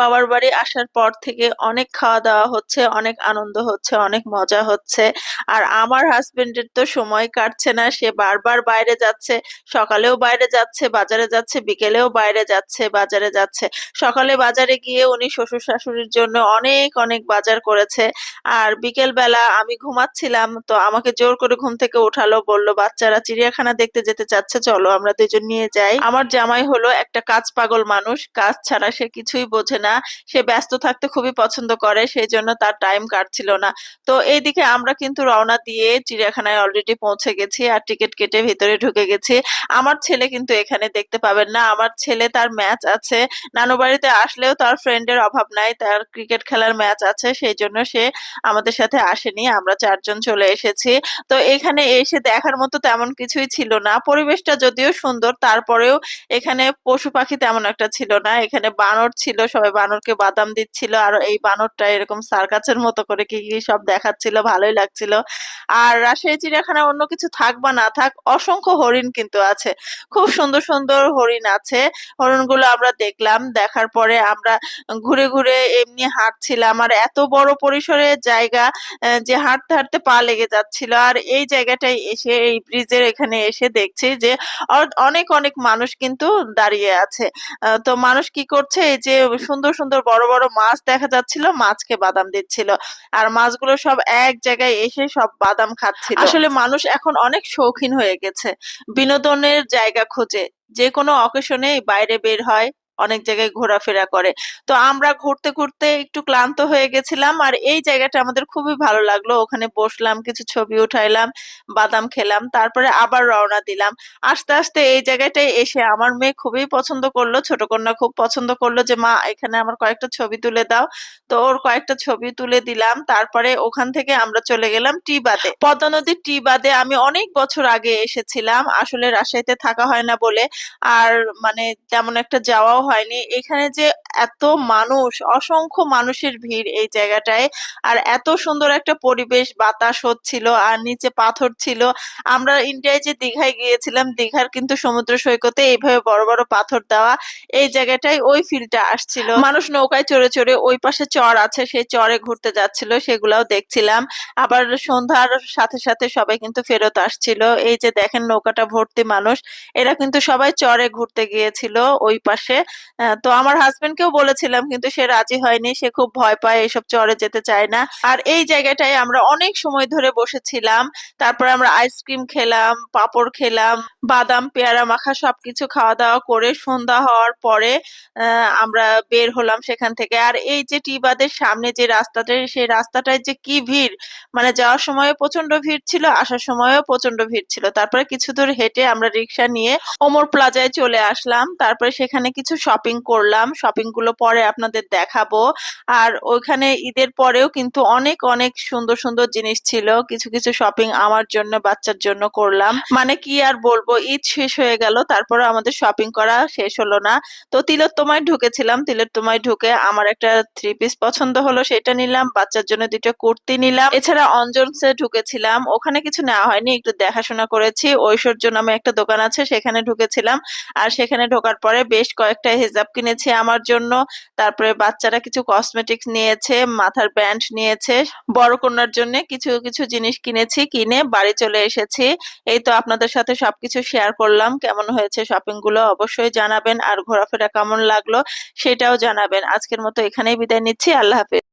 বাবার বাড়ি আসার পর থেকে অনেক খাওয়া দাওয়া হচ্ছে, অনেক আনন্দ হচ্ছে, অনেক মজা হচ্ছে। আর আমার হাজবেন্ডের তো সময় কাটছে না, সে বারবার বাইরে যাচ্ছে। সকালেও বাইরে যাচ্ছে, বাজারে যাচ্ছে, বিকেলেও বাইরে যাচ্ছে, বাজারে যাচ্ছে। সকালে বাজারে গিয়ে উনি শ্বশুর শাশুড়ির জন্য অনেক অনেক বাজার করেছে। আর বিকেল বেলা আমি ঘুমাচ্ছিলাম, তো আমাকে জোর করে ঘুম থেকে উঠালো, বলল, বাচ্চারা, চিড়িয়াখানা দেখতে যেতে চাচ্ছে, চলো আমরা দুজন নিয়ে যাই। আমার জামাই হলো একটা কাজ পাগল মানুষ, কাজ ছাড়া সে কিছুই বোঝে না, সে ব্যস্ত থাকতে খুবই পছন্দ করে, সেই জন্য তার টাইম কাটছিল না। তো এইদিকে আমরা কিন্তু রওনা দিয়ে চিড়িয়াখানায় অলরেডি পৌঁছে গেছি আর টিকিট কেটে ভিতরে ঢুকে গেছি। আমার ছেলে কিন্তু এখানে দেখতে পাবেন না, আমার ছেলে তার ম্যাচ আছে। নানু বাড়িতে আসলেও তার ফ্রেন্ডের অভাব নাই, তার ক্রিকেট খেলার ম্যাচ আছে, সেই জন্য সে আমাদের সাথে আসেনি, আমরা চারজন চলে এসেছি। তো এখানে এসে দেখার মতো তেমন কিছুই ছিল না। পরিবেশটা যদিও সুন্দর, তারপরেও এখানে পশু পাখি তেমন একটা ছিল না, এখানে বানর ছিল সবাই বানরকে বাদাম দিচ্ছিল আর এই বানরটা এরকম সার্কাসের মতো করে কি কি সব দেখাচ্ছিল, ভালোই লাগছিল। আর রাজশাহী, চিড়িয়াখানা অন্য কিছু থাক বা না থাক, অসংখ্য হরিণ কিন্তু আছে। খুব সুন্দর সুন্দর হরিণ আছে। হরিণগুলো আমরা দেখলাম, দেখার পরে আমরা ঘুরে ঘুরে এমনি হাঁটছিলাম। আর এত বড় পরিসরে জায়গা যে হাঁটতে হাঁটতে পা লেগে যাচ্ছিল। আর এই জায়গাটায় এসে, এই ব্রিজের এখানে এসে দেখছি যে অনেক অনেক মানুষ কিন্তু দাঁড়িয়ে আছে। তো মানুষ কি করছে, এই যে সুন্দর সুন্দর বড় বড় মাছ দেখা যাচ্ছিল মাছকে বাদাম দিচ্ছিল। আর মাছগুলো সব এক জায়গায় এসে সব বাদাম খাচ্ছিল। আসলে মানুষ এখন অনেক শৌখিন হয়ে গেছে। বিনোদনের জায়গা খোঁজে। যে কোনো অকেশনে বাইরে বের হয়। অনেক জায়গায় ঘোরাফেরা করে। তো আমরা ঘুরতে ঘুরতে একটু ক্লান্ত হয়ে গেছিলাম আর এই জায়গাটা আমাদের খুবই ভালো লাগল। ওখানে বসলাম, কিছু ছবি উঠাইলাম, বাদাম খেলাম, তারপরে আবার রওনা দিলাম। আস্তে আস্তে এই জায়গাটায় এসে আমার মেয়ে খুবই পছন্দ করল, ছোট কন্যা খুব পছন্দ করল যে, মা, এখানে আমার কয়েকটা ছবি তুলে দাও। তো ওর কয়েকটা ছবি তুলে দিলাম, তারপরে ওখান থেকে আমরা চলে গেলাম টি বাদে। পদ্মা নদীর টি বাদে আমি অনেক বছর আগে এসেছিলাম, আসলে রাজশাহীতে থাকা হয় না বলে। আর মানে তেমন একটা যাওয়াও হয়নি। এখানে যে এত মানুষ, অসংখ্য মানুষের ভিড় এই জায়গাটায়। আর এত সুন্দর একটা পরিবেশ, বাতাস হচ্ছিল আর নিচে পাথর ছিল। আমরা ইন্ডিয়ায় যে দীঘায় গিয়েছিলাম, দীঘার কিন্তু সমুদ্র সৈকতে এইভাবে বড় বড় পাথর দেওয়া এই জায়গাটায় ওই ফিলটা আসছিল। মানুষ নৌকায় চড়ে চড়ে ওই পাশে চর আছে, সেই চরে ঘুরতে যাচ্ছিল, সেগুলাও দেখছিলাম। আবার সন্ধ্যার সাথে সাথে সবাই কিন্তু ফেরত আসছিল। এই যে দেখেন নৌকাটা ভর্তি মানুষ, এরা কিন্তু সবাই চরে ঘুরতে গিয়েছিল ওই পাশে। তো আমার হাজবেন্ডকেও বলেছিলাম, কিন্তু সে রাজি হয়নি, সে খুব ভয় পায়, এসব চরে যেতে চায় না। আর এই জায়গাটায় আমরা অনেক সময় ধরে বসেছিলাম, তারপরে আমরা আইসক্রিম খেলাম, পাঁপড় খেলাম, বাদাম, পেয়ারা, মাখা সবকিছু খাওয়া দাওয়া করে সন্ধ্যা হওয়ার পরে আমরা বের হলাম সেখান থেকে। আর এই যে টিবাদের সামনে যে রাস্তাটা, সেই রাস্তাটায় যে কি ভিড় মানে যাওয়ার সময় প্রচণ্ড ভিড় ছিল, আসার সময়ও প্রচণ্ড ভিড় ছিল। তারপরে কিছু দূর হেঁটে আমরা রিক্সা নিয়ে ওমর প্লাজায় চলে আসলাম। তারপরে সেখানে কিছু শপিং করলাম। শপিংগুলো পরে আপনাদের দেখাবো। আর ওইখানে ঈদের পরেও কিন্তু অনেক অনেক সুন্দর সুন্দর জিনিস ছিল। কিছু কিছু শপিং আমার জন্য, বাচ্চার জন্য করলাম। মানে কি আর বলব, ঈদ শেষ হয়ে গেল তারপরে আমাদের শপিং করা শেষ হলো না। তো তিলোত্তমায় ঢুকেছিলাম। তিলোত্তমায় ঢুকে আমার একটা থ্রি পিস পছন্দ হলো, সেটা নিলাম। বাচ্চার জন্য দুটো কুর্তি নিলাম। এছাড়া অঞ্জনসে ঢুকেছিলাম। ওখানে কিছু নেওয়া হয়নি, একটু দেখাশোনা করেছি। ঐশ্বর্য নামে একটা দোকান আছে, সেখানে ঢুকেছিলাম। আর সেখানে ঢোকার পরে বেশ কয়েকটা হিজাব কিনেছে আমার জন্য। তারপরে বাচ্চারা কিছু কসমেটিক্স নিয়েছে, মাথার ব্যান্ড নিয়েছে, বড় কন্যার জন্য কিছু কিছু জিনিস কিনেছি, কিনে বাড়ি চলে এসেছি। এই তো আপনাদের সাথে সবকিছু শেয়ার করলাম। কেমন হয়েছে শপিংগুলো অবশ্যই জানাবেন। আর ঘোরাফেরা কেমন লাগল সেটাও জানাবেন। আজকের মতো এখানেই বিদায় নিচ্ছি। আল্লাহ হাফেজ।